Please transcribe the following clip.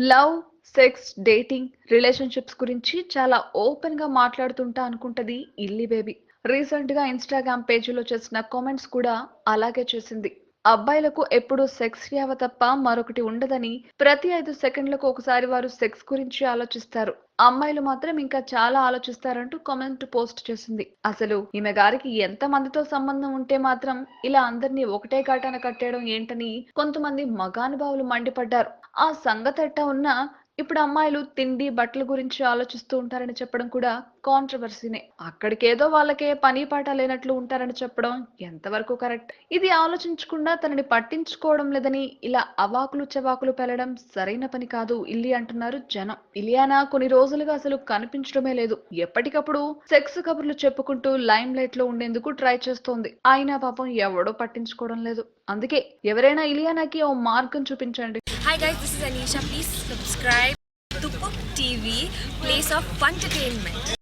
Love sex dating relationships గురించి చాలా ఓపెన్గా మాట్లాడుతుంటా అనుకుంటది ఇల్లి బేబీ. రీసెంట్గా ఇన్స్టాగ్రామ్ పేజీలో చేసిన కామెంట్స్ కూడా అలాగే చేసింది. అబ్బాయిలకు ఎప్పుడూ సెక్స్ యావ తప్ప మరొకటి ఉండదని ప్రతి ఐదు సెకండ్లకు ఒకసారి వారు సెక్స్ గురించి ఆలోచిస్తారు. అమ్మాయిలు మాత్రం ఇంకా చాలా ఆలోచిస్తారంటూ కామెంట్ పోస్ట్ చేసింది. అసలు ఈమె గారికి ఎంత మందితో సంబంధం ఉంటే మాత్రం ఇలా అందరినీ ఒకటే కాటాన కట్టేయడం ఏంటని కొంతమంది మగానుభావులు మండిపడ్డారు. ఆ సంగతి ఎట్టా ఉన్నా ఇప్పుడు అమ్మాయిలు తిండి బట్టల గురించి ఆలోచిస్తూ ఉంటారని చెప్పడం కూడా కాంట్రవర్సీనే అక్కడికేదో వాళ్ళకే పని పాట లేనట్లు ఉంటారని చెప్పడం ఎంతవరకు కరెక్ట్ ఇది ఆలోచించకుండా తనని పట్టించుకోవడం లేదని ఇలా అవాకులు చెవాకులు పెళ్ళడం సరైన పని కాదు ఇల్లి అంటున్నారు జనం. ఇలియానా కొన్ని రోజులుగా అసలు కనిపించడమే లేదు. ఎప్పటికప్పుడు సెక్స్ కబుర్లు చెప్పుకుంటూ లైమ్ లైట్లో ఉండేందుకు ట్రై చేస్తోంది. అయినా పాపం ఎవడో పట్టించుకోవడం లేదు. అందుకే ఎవరైనా ఇలియానాకి ఓ మార్గం చూపించండి. Hi guys, this is Anisha. Please subscribe to Pop TV, place of fun entertainment.